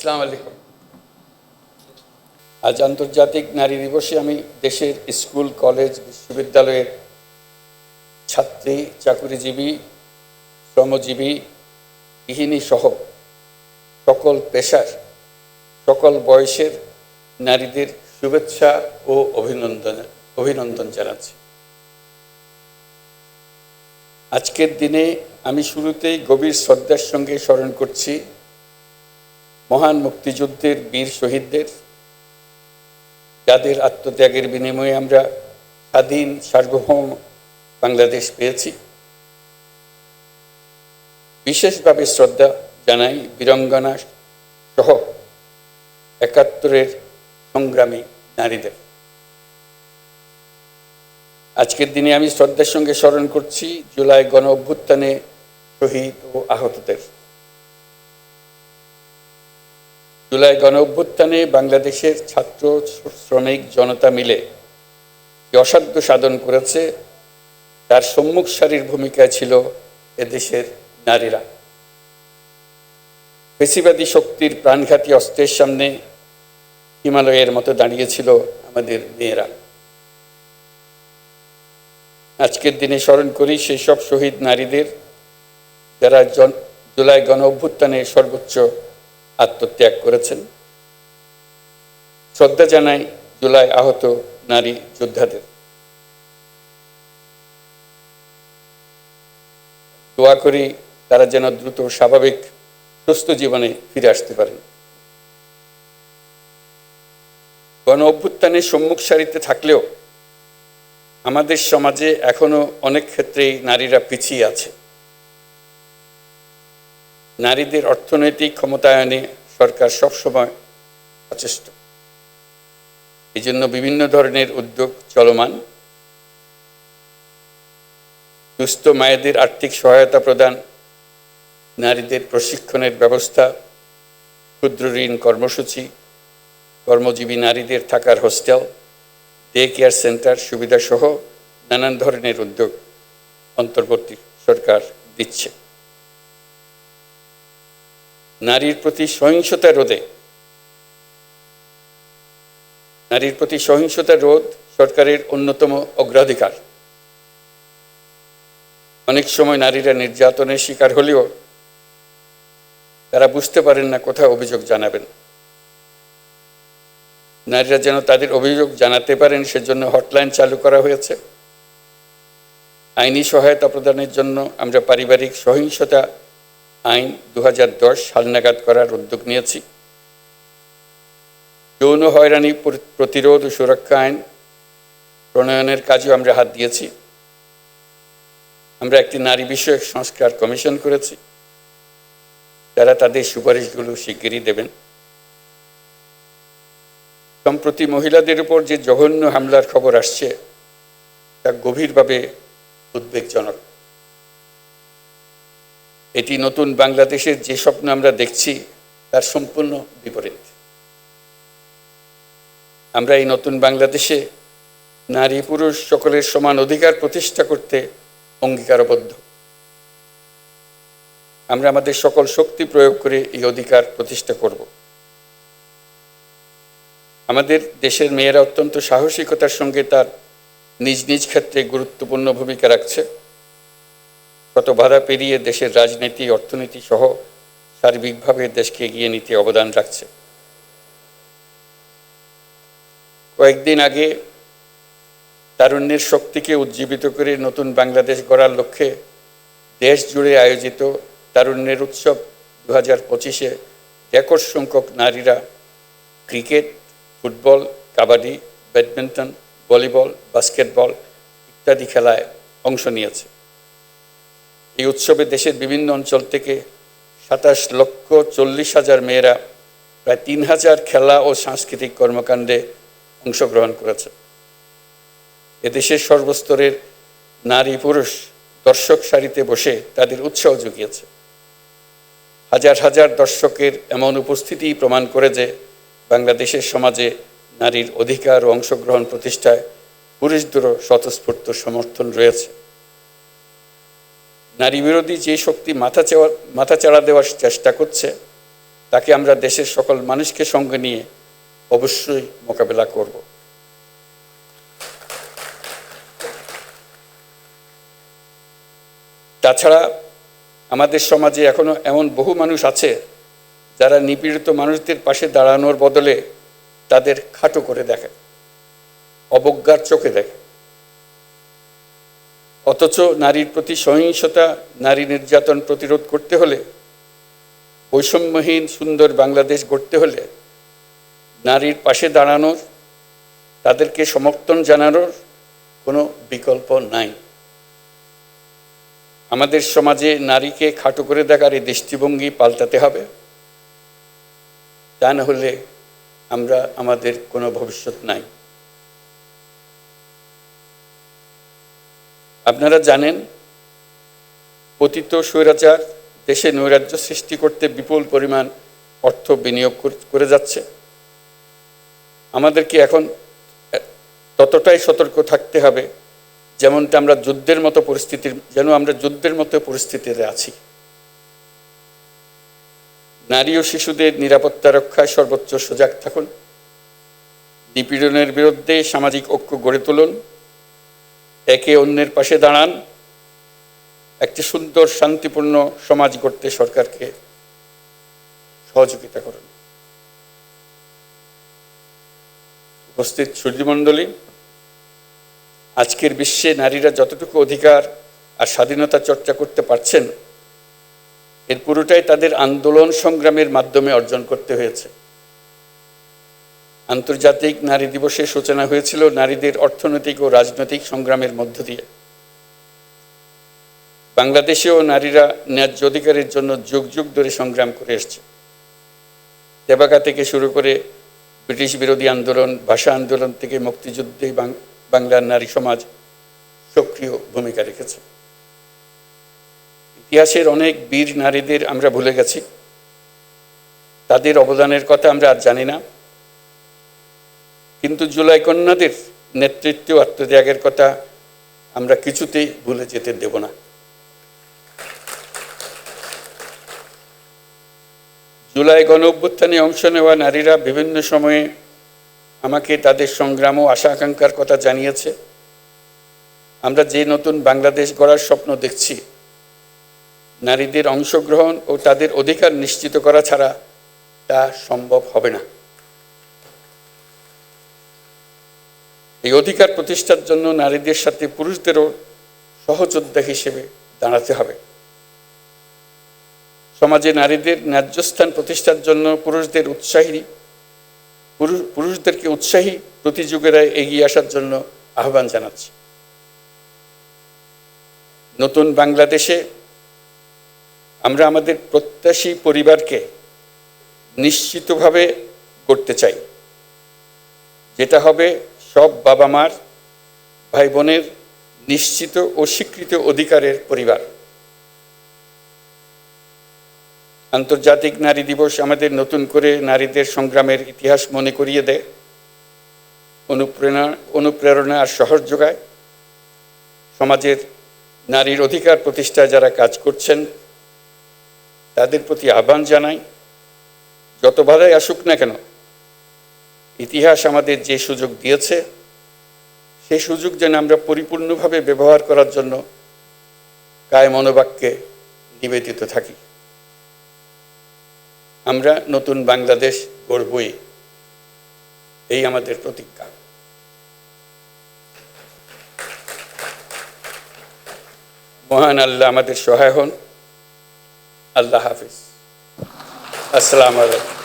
আসসালামু আলাইকুম। আজ আন্তর্জাতিক নারী দিবসে আমি দেশের স্কুল, কলেজ, বিশ্ববিদ্যালয়ের ছাত্রী, চাকুরিজীবী, শ্রমজীবী, গৃহিণী সহ সকল পেশার, সকল বয়সের নারীদের শুভেচ্ছা ও অভিনন্দন অভিনন্দন জানাচ্ছি। আজকের দিনে আমি শুরুতেই গভীর শ্রদ্ধার সঙ্গে স্মরণ করছি মহান মুক্তিযুদ্ধের বীর শহীদদের, যাদের আত্মত্যাগের বিনিময়ে আমরা স্বাধীন, সার্বভৌম বাংলাদেশ পেয়েছি। বিশেষভাবে শ্রদ্ধা জানাই বীরঙ্গনা সহ একাত্তরের সংগ্রামী নারীদের। আজকের দিনে আমি শ্রদ্ধার সঙ্গে স্মরণ করছি জুলাই গণ অভ্যুত্থানে শহীদ ও আহতদের। জুলাই গণ অভ্যুত্থানে বাংলাদেশের ছাত্র শ্রমিক জনতা মিলে যে অসাধ্য সাধন করেছে, তার সম্মুখ সারির ভূমিকায় ছিল এদেশের নারীরা। পেশিবাদী শক্তির প্রাণঘাতী অস্ত্রের সামনে হিমালয়ের মতো দাঁড়িয়েছিল আমাদের মেয়েরা। আজকের দিনে স্মরণ করি সেই সব শহীদ নারীদের যারা জুলাই গণ অভ্যুত্থানে সর্বোচ্চ আত্মত্যাগ করেছেন। শ্রদ্ধা জানাই জুলাই আহত নারী যোদ্ধাদের। দোয়া করি তারা যেন দ্রুত স্বাভাবিক, সুস্থ জীবনে ফিরে আসতে পারেন। গণ অভ্যুত্থানের সম্মুখ সারিতে থাকলেও আমাদের সমাজে এখনও অনেক ক্ষেত্রেই নারীরা পিছিয়ে আছে। নারীদের অর্থনৈতিক ক্ষমতায়নে সরকার সবসময় সচেষ্ট। এই জন্য বিভিন্ন ধরনের উদ্যোগ চলমান। দুস্থ মায়েদের আর্থিক সহায়তা প্রদান, নারীদের প্রশিক্ষণের ব্যবস্থা, ক্ষুদ্র ঋণ কর্মসূচি, কর্মজীবী নারীদের থাকার হোস্টেল, ডে কেয়ার সেন্টার সুবিধাসহ নানান ধরনের উদ্যোগ অন্তর্বর্তী সরকার দিচ্ছে। নারীর প্রতি সহিংসতা রোধে। নারীর প্রতি সহিংসতা রোধ সরকারের অন্যতম অগ্রাধিকার। অনেক সময় নারীরা নির্যাতনের শিকার হলেও তারা বুঝতে পারেন না কোথায় অভিযোগ জানাবেন। নারীরা যেন তাদের অভিযোগ জানাতে পারেন, সেজন্য হটলাইন চালু করা হয়েছে। আইনি সহায়তা প্রদানের জন্য আমরা পারিবারিক সহিংসতা আইন দু দশ হালনাগাদ করার উদ্যোগ নিয়েছি। যৌন হয়রানি প্রতিরোধ ও সুরক্ষা আইন প্রণয়নের কাজেও আমরা হাত দিয়েছি। আমরা একটি নারী বিষয়ক সংস্কার কমিশন করেছি। যারা তাদের সুপারিশগুলো শিগগিরই দেবেন। সম্প্রতি মহিলাদের উপর যে জঘন্য হামলার খবর আসছে, তা গভীরভাবে উদ্বেগজনক। এটি নতুন বাংলাদেশের যে স্বপ্ন আমরা দেখছি, তার সম্পূর্ণ বিপরীত। আমরা এই নতুন বাংলাদেশে নারী পুরুষ সকলের সমান অধিকার প্রতিষ্ঠা করতে অঙ্গীকারবদ্ধ। আমরা আমাদের সকল শক্তি প্রয়োগ করে এই অধিকার প্রতিষ্ঠা করব। আমাদের দেশের মেয়েরা অত্যন্ত সাহসিকতার সঙ্গে তার নিজ নিজ ক্ষেত্রে গুরুত্বপূর্ণ ভূমিকা রাখছে। কত বাধা পেরিয়ে দেশের রাজনীতি, অর্থনীতি সহ সার্বিকভাবে দেশকে এগিয়ে নিতে অবদান রাখছে। কয়েকদিন আগে তারুণ্যের শক্তিকে উজ্জীবিত করে নতুন বাংলাদেশ গড়ার লক্ষ্যে দেশ জুড়ে আয়োজিত তারুণ্যের উৎসব দু হাজার পঁচিশে রেকর্ড সংখ্যক নারীরা cricket, football, kabaddi, badminton, volleyball, basketball ইত্যাদি খেলায় অংশ নিয়েছে। এই উৎসবে দেশের বিভিন্ন অঞ্চল থেকে সাতাশ লক্ষ চল্লিশ হাজার মেয়েরা প্রায় তিন হাজার খেলা ও সাংস্কৃতিক কর্মকাণ্ডে অংশগ্রহণ করেছে। এদেশের সর্বস্তরের নারী পুরুষ দর্শক সারিতে বসে তাদের উৎসাহ জুগিয়েছে। হাজার হাজার দর্শকের এমন উপস্থিতি প্রমাণ করে যে বাংলাদেশের সমাজে নারীর অধিকার ও অংশগ্রহণ প্রতিষ্ঠায় পুরুষদেরও স্বতঃস্ফূর্ত সমর্থন রয়েছে। নারী বিরোধী যে শক্তি মাথা চাওয়া, মাথা চাড়া দেওয়ার চেষ্টা করছে, তাকে আমরা দেশের সকল মানুষকে সঙ্গে নিয়ে অবশ্যই মোকাবেলা করব। তাছাড়া আমাদের সমাজে এখনও এমন বহু মানুষ আছে, যারা নিপীড়িত মানুষদের পাশে দাঁড়ানোর বদলে তাদের খাটো করে দেখে, অবজ্ঞার চোখে দেখে। অথচ নারীর প্রতি সহিংসতা, নারী নির্যাতন প্রতিরোধ করতে হলে, বৈষম্যহীন, সুন্দর বাংলাদেশ গড়তে হলে, নারীর পাশে দাঁড়ানোর, তাদেরকে সমর্থন জানানোর কোনো বিকল্প নাই। আমাদের সমাজে নারীকে খাটো করে দেখার এই দৃষ্টিভঙ্গি পাল্টাতে হবে। তা না হলে আমরা আমাদের কোনো ভবিষ্যৎ নাই। আপনারা জানেন পতিত স্বৈরাচার দেশে নৈরাজ্য সৃষ্টি করতে বিপুল পরিমাণ অর্থ বিনিয়োগ করে যাচ্ছে। আমাদেরকে এখন ততটাই সতর্ক থাকতে হবে, যেমনটা আমরা যুদ্ধের মতো পরিস্থিতির, যেন আমরা যুদ্ধের মতো পরিস্থিতিতে আছি। নারী ও শিশুদের নিরাপত্তা রক্ষায় সর্বোচ্চ সজাগ থাকুন। নিপীড়নের বিরুদ্ধে সামাজিক ঐক্য গড়ে তুলুন। একে অন্যের পাশে দাঁড়ান। একটি সুন্দর, শান্তিপূর্ণ সমাজ গড়তে সরকারকে সহযোগিতা করুন। উপস্থিত সূর্যমণ্ডলী, আজকের বিশ্বে নারীরা যতটুকু অধিকার আর স্বাধীনতা চর্চা করতে পারছেন, এর পুরোটাই তাদের আন্দোলন সংগ্রামের মাধ্যমে অর্জন করতে হয়েছে। আন্তর্জাতিক নারী দিবসের সূচনা হয়েছিল নারীদের অর্থনৈতিক ও রাজনৈতিক সংগ্রামের মধ্য দিয়ে। বাংলাদেশেও নারীরা ন্যায্য অধিকারের জন্য যুগ যুগ ধরে সংগ্রাম করে এসছে তেবাকা থেকে শুরু করে ব্রিটিশ বিরোধী আন্দোলন, ভাষা আন্দোলন থেকে মুক্তিযুদ্ধে বাংলার নারী সমাজ সক্রিয় ভূমিকা রেখেছে। ইতিহাসের অনেক বীর নারীদের আমরা ভুলে গেছি। তাদের অবদানের কথা আমরা আর জানি না। কিন্তু জুলাই কন্যাদের নেতৃত্ব আত্মত্যাগের কথা আমরা কিছুতেই ভুলে যেতে দেব না। জুলাই গণ অভ্যুত্থানে অংশ নেওয়া নারীরা বিভিন্ন সময়ে আমাকে তাদের সংগ্রাম ও আশা আকাঙ্ক্ষার কথা জানিয়েছে। আমরা যে নতুন বাংলাদেশ গড়ার স্বপ্ন দেখছি, নারীদের অংশগ্রহণ ও তাদের অধিকার নিশ্চিত করা ছাড়া তা সম্ভব হবে না। এই অধিকার প্রতিষ্ঠার জন্য নারীদের সাথে পুরুষদেরও সহযোদ্ধা হিসেবে দাঁড়াতে হবে। সমাজে নারীদের ন্যায্যস্থান প্রতিষ্ঠার জন্য পুরুষদের উৎসাহী পুরুষদেরকে উৎসাহী প্রতিযোগীরা এগিয়ে আসার জন্য আহ্বান জানাচ্ছি। নতুন বাংলাদেশে আমরা আমাদের প্রত্যাশী পরিবারকে নিশ্চিতভাবে করতে চাই। যেটা হবে সব বাবা মার ভাই বোনের নিশ্চিত ও স্বীকৃত অধিকারের পরিবার। আন্তর্জাতিক নারী দিবস আমাদের নতুন করে নারীদের সংগ্রামের ইতিহাস মনে করিয়ে দেয়। অনুপ্রেরণা অনুপ্রেরণা আর সহজ যোগায়। সমাজের নারীর অধিকার প্রতিষ্ঠায় যারা কাজ করছেন, তাদের প্রতি আহ্বান জানাই। যত বাধাই আসুক না কেন ইতিহাস আমাদের যে সুযোগ দিয়েছে সেই সুযোগ যেন আমরা পরিপূর্ণভাবে ব্যবহার করার জন্য কায় মনোবাক্যে নিবেদিত থাকি। আমরা নতুন বাংলাদেশ গড়বই, এই আমাদের প্রতিজ্ঞা। মহান আল্লাহ আমাদের সহায় হন। আল্লাহ হাফিজ। আসসালামু আলাইকুম।